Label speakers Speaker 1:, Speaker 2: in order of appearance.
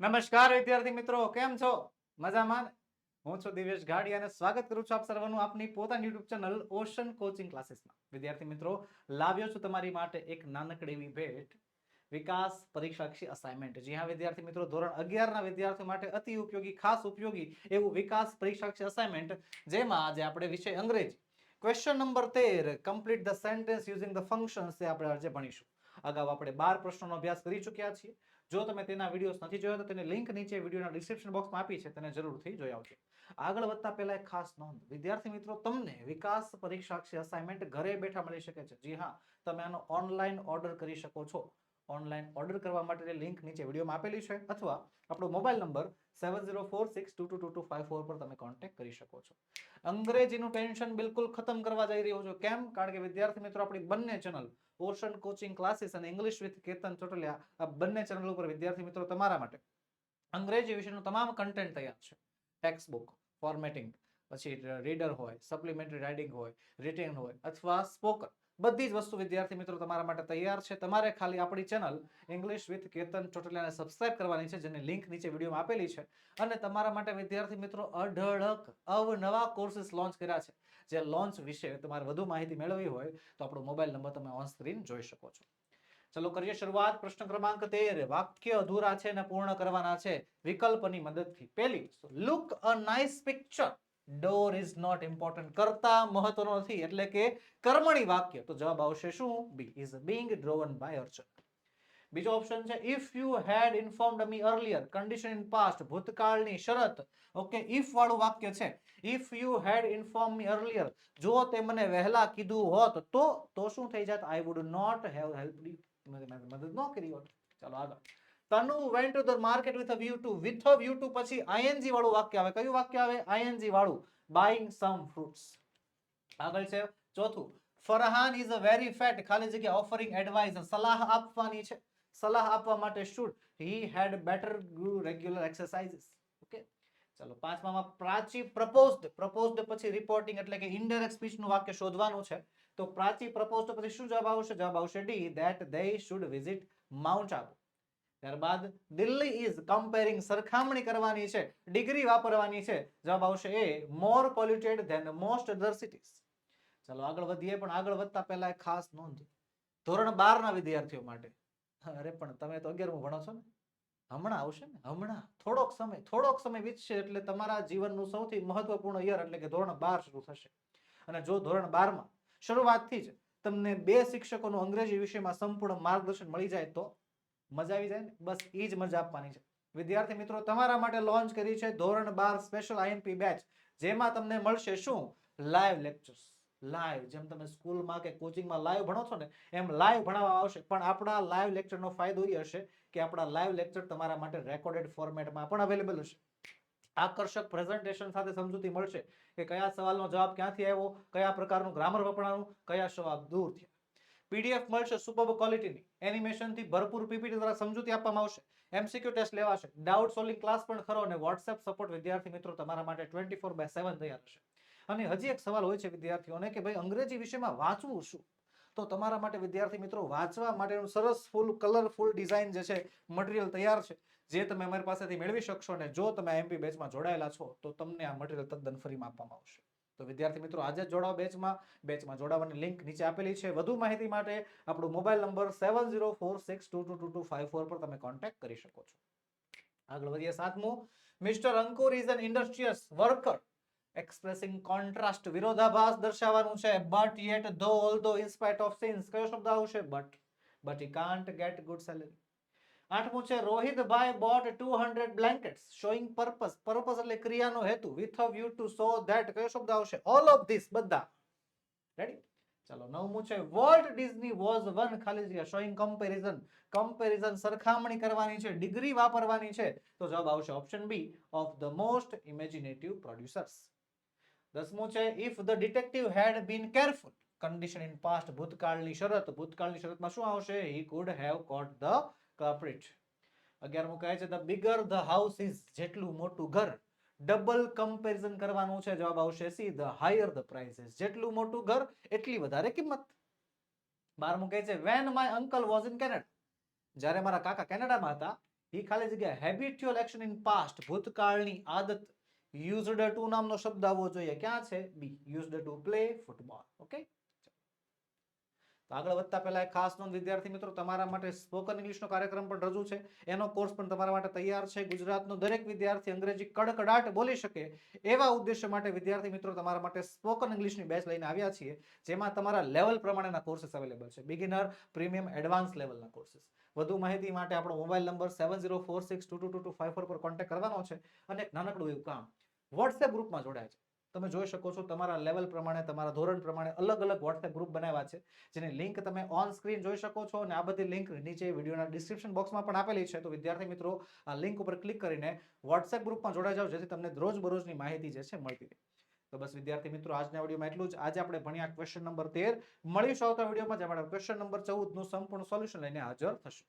Speaker 1: નમસ્કાર વિદ્યાર્થી મિત્રો, કેમ છો? મજામાં? હું છું દિવેશ ગાડી અને સ્વાગત કરું છું આપ સર્વનું આપની પોતાની યુટ્યુબ ચેનલ ઓશન કોચિંગ ક્લાસીસમાં વિદ્યાર્થી મિત્રો, લાવ્યો છું તમારી માટે એક નાનકડી એવી ભેટ. વિકાસ પરીક્ષાક્ષી અસાઇનમેન્ટ જી હા વિદ્યાર્થી મિત્રો, ધોરણ અગિયારના વિદ્યાર્થીઓ માટે અતિ ઉપયોગી, ખાસ ઉપયોગી એવું વિકાસ પરીક્ષાક્ષી અસાઇનમેન્ટ જેમાં આજે આપણે વિષય અંગ્રેજી. ક્વેશ્ચન નંબર તેર complete the sentence using the functions તે આપણે આજે ભણીશું. અગાઉ આપણે બાર પ્રશ્નોનો અભ્યાસ કરી ચૂક્યા છીએ. જો તમે તેના વિડીયોઝ નથી જોયા, તો તેની લિંક નીચે વિડીયોના ડિસ્ક્રિપ્શન બોક્સમાં આપી છે, તેને જરૂરથી જોઈ આવજો. આગળ વધતા પહેલા એક ખાસ નોંધ. વિદ્યાર્થી મિત્રો, તમને વિકાસ પરીક્ષાક્ષી અસાઇનમેન્ટ ઘરે બેઠા મળી શકે છે. જી હા, તમે આનો ઓનલાઈન ઓર્ડર કરી શકો છો. ઓનલાઈન ઓર્ડર કરવા માટેની લિંક નીચે વિડીયોમાં આપેલી છે અથવા આપણો mobile number seven zero four six two two two two five four પર તમે કોન્ટેક્ટ કરી શકો છો. અંગ્રેજીનું ટેન્શન બિલકુલ ખતમ કરવા જઈ રહ્યો છું. કેમ? કારણ કે વિદ્યાર્થી મિત્રો, આપણી બંને ચેનલ ઓશન કોચિંગ ક્લાસીસ અને ઇંગ્લિશ વિથ કેતન ચોટલિયા, આ બંને ચેનલ ઉપર વિદ્યાર્થી મિત્રો તમારા માટે અંગ્રેજી વિશેનું તમામ કન્ટેન્ટ તૈયાર છે. ટેક્સ્ટ બુક ફોર્મેટિંગ પછી રીડર હોય સપ્લિમેન્ટરી રાઇડિંગ હોય રિટેન હોય અથવા સ્પોકન બધી જ વસ્તુ, વિદ્યાર્થી મિત્રો, તમારા માટે તૈયાર છે. તમારે ખાલી આપણી ચેનલ ઇંગ્લિશ વિથ કેતન ચોટલિયાને સબસ્ક્રાઇબ કરવાની છે, જેની લિંક નીચે વિડીયોમાં આપેલી છે. અને તમારા માટે, વિદ્યાર્થી મિત્રો, અઢળક, અવનવા કોર્સીસ લોન્ચ કર્યા છે. જે લોન્ચ વિશે તમારે વધુ માહિતી મેળવવી હોય, તો આપણો મોબાઈલ નંબર તમે ઓન સ્ક્રીન જોઈ શકો છો. ચલો કરીએ શરૂઆત. પ્રશ્ન ક્રમાંક તેર. વાક્ય અધૂરા છે અને પૂર્ણ કરવાના છે. વિકલ્પની મદદથી. પહેલી look a nice picture door is not important કરતા મહત્વનો નથી, એટલે કે કર્મણી વાક્ય. તો જવાબ આવશે શું? B is being drawn by Archan. બીજો ઓપ્શન છે if you had informed me earlier condition in past ભૂતકાળની શરત. ઓકે ઇફ વાળું વાક્ય છે. If you had inform me earlier જો તે મને વહેલા કીધું હોત, તો તો શું થઈ જાત? I would not have help મદદ ન કરી હોત. ચાલો આગળ. Tanu went to the market with a view to with a view to પછી આઈએનજી વાળું વાક્ય આવે. કયું વાક્ય આવે? આઈએનજી વાળું. બાઇંગ સમ ફ્રૂટ્સ આગળ છે. ચોથું. Farhan is a very fat ખાલી જગ્યા ઓફરિંગ એડવાઇસ સલાહ આપવાની છે. સલાહ આપવા માટે should he had better regular exercises okay ચાલો, પાંચમામાં પ્રાચી પ્રપોઝડ પ્રપોઝડ પછી રિપોર્ટિંગ એટલે કે ઇનડાયરેક્ટ સ્પીચનું વાક્ય શોધવાનું છે. તો પ્રાચી પ્રપોઝડ પછી શું જવાબ આવશે? જવાબ આવશે D that they should visit Mount Abu ત્યારબાદ દિલ્હી ઇઝ કમ્પેરિંગ સરખામણી કરવાની છે, ડિગ્રી વાપરવાની છે. જવાબ આવશે એ more polluted than most other cities ચાલો આગળ વધીએ, પણ આગળ વધતા પહેલા એક ખાસ નોંધ. ધોરણ બાર ના વિદ્યાર્થીઓ માટે. અરે પણ તમે તો અગિયારમું ભણો છો ને? હમણાં આવશે ને? હમણાં. થોડોક સમય થોડોક સમય વીતશે એટલે તમારા જીવનનું સૌથી મહત્વપૂર્ણ યર એટલે કે ધોરણ બાર શરૂ થશે. અને જો ધોરણ બારમાં શરૂઆતથી જ તમને બે શિક્ષકોનું અંગ્રેજી વિષયમાં સંપૂર્ણ માર્ગદર્શન મળી જાય તો? મજા આવી જાય ને? બસ એ જ મજા આપવાની છે. વિદ્યાર્થી મિત્રો, તમારા માટે લોન્ચ કરી છે ધોરણ બાર સ્પેશિયલ આઈએમપી બેચ જેમાં તમને મળશે શું? લાઈવ લેક્ચર્સ લાઈવ જેમ તમે સ્કૂલમાં કે કોચિંગમાં લાઈવ ભણો છો ને, એમ લાઈવ ભણાવવા આવશે. પણ આપણા લાઈવ લેક્ચરનો ફાયદો એ હશે કે આપણા લાઈવ લેક્ચર તમારા માટે રેકોર્ડેડ ફોર્મેટમાં પણ અવેલેબલ હશે. આકર્ષક પ્રેઝન્ટેશન સાથે સમજૂતી મળશે કે કયા સવાલનો જવાબ ક્યાંથી આવ્યો, કયા પ્રકારનું ગ્રામર વપરાણું, કયા જવાબ દૂર થયા. પીડીએફ મળશે સુપર ક્વોલિટીની એનિમેશનથી ભરપૂર પીપીટી દ્વારા સમજૂતી આપવામાં આવશે. એમસીક્યુ ટેસ્ટ લેવાશે. ડાઉટ સોલ્વિંગ ક્લાસ પણ ખરો અને વોટ્સએપ સપોર્ટ વિદ્યાર્થી મિત્રો તમારા માટે ટ્વેન્ટી ફોર બાય સેવન તૈયાર હશે અને હજી એક સવાલ હોય છે વિદ્યાર્થીઓને કે ભાઈ અંગ્રેજી વિષયમાં વાંચવું શું? તો તમારા માટે વિદ્યાર્થી મિત્રો વાંચવા માટેનું સરસ ફૂલ કલરફુલ ડિઝાઇન જે છે મટીરિયલ તૈયાર છે. જે તમે અમારી પાસેથી મેળવી શકશો અને જો તમે એમપી બેચમાં જોડાયેલા છો, તો તમને આ મટીરિયલ તદ્દન ફ્રીમાં આપવામાં આવશે. તો વિદ્યાર્થી મિત્રો, આજે જ જોડાઓ બેચમાં બેચમાં જોડાવાની લિંક નીચે આપેલી છે. વધુ માહિતી માટે આપણો mobile number seven zero four six two two two two five four પર તમે કોન્ટેક્ટ કરી શકો છો. આગળ વધીએ સાતમું. Mister Ankur is an industrious worker expressing contrast વિરોધાભાસ દર્શાવવાનું છે. But yet though although in spite of since કયો શબ્દ આવશે? But but I can't get good salary આઠમું છે રોહિતભાઈ bought two hundred blankets showing purpose purpose એટલે ક્રિયાનો હેતુ. With a view to so that કયો શબ્દ આવશે? ઓલ ઓફ ધીસ બધા. રેડી ચાલો નવમું છે વર્લ્ડ ડિઝની વોઝ વન ખાલી જગ્યા શોઈંગ કમ્પેરિઝન કમ્પેરિઝન સરખામણી કરવાની છે ડિગ્રી વાપરવાની છે. તો જવાબ આવશે option B of the most imaginative producers દસમું છે if the detective had been careful condition in past ભૂતકાળની શરત, ભૂતકાળની શરતમાં શું આવશે? He could have caught the culprit અગિયારમું કહે છે the bigger the house is જેટલું મોટું ઘર. ડબલ કમ્પેરિઝન કરવાનું છે, જવાબ આવશે C the higher the prices જેટલું મોટું ઘર, એટલી વધારે કિંમત. બારમું કહે છે when my uncle was in Canada જ્યારે મારા કાકા કેનેડામાં હતા એ ખાલી જગ્યા હેબિટ્યુઅલ એક્શન ઇન પાસ્ટ ભૂતકાળની આદત યુઝડ ટુ નામનો શબ્દ આવવો જોઈએ. ક્યાં છે? B used to play football okay તો આગળ વધતા પહેલાં ખાસ નોંધ, વિદ્યાર્થી મિત્રો, તમારા માટે સ્પોકન ઇંગ્લિશનો કાર્યક્રમ પણ રજૂ છે. એનો કોર્સ પણ તમારા માટે તૈયાર છે. ગુજરાતનો દરેક વિદ્યાર્થી અંગ્રેજી કડકડાટ બોલી શકે એવા ઉદ્દેશ્ય માટે વિદ્યાર્થી મિત્રો, તમારા માટે સ્પોકન ઇંગ્લિશની બેચ લઈને આવ્યા છીએ, જેમાં તમારા લેવલ પ્રમાણેના કોર્सेस અવેલેબલ છે. બિગિનર, પ્રીમિયમ, એડવાન્સ લેવલના કોર્સિસ. વધુ માહિતી માટે આપણો mobile number seven zero four six two two two two four પર કોન્ટેક્ટ કરવાનો છે અને નાનકડું એવું કામ, વોટ્સએપ ગ્રુપમાં જોડાય છે. તમે જોઈ શકો છો તમારા લેવલ પ્રમાણે, તમારા ધોરણ પ્રમાણે અલગ અલગ વોટ્સએપ ગ્રુપ બનાવ્યા છે, જેની લિંક તમે ઓન સ્ક્રીન જોઈ શકો છો અને આ બધી લિંક નીચે વિડીયોના ડિસ્ક્રિપ્શન બોક્સમાં પણ આપેલી છે. તો વિદ્યાર્થી મિત્રો, આ લિંક ઉપર ક્લિક કરીને વોટ્સએપ ગ્રુપમાં જોડાઈ જાઓ, જેથી તમને રોજબરોજની માહિતી જે છે મળતી રહે. તો બસ વિદ્યાર્થી મિત્રો, આજના વિડીયોમાં એટલું જ. આજે આપણે ભણ્યા ક્વેશ્ચન નંબર તેર. મળીશું આવતા વિડીયોમાં આપણે ક્વેશ્ચન નંબર ચૌદનું સંપૂર્ણ સોલ્યુશન લઈને હાજર થશું.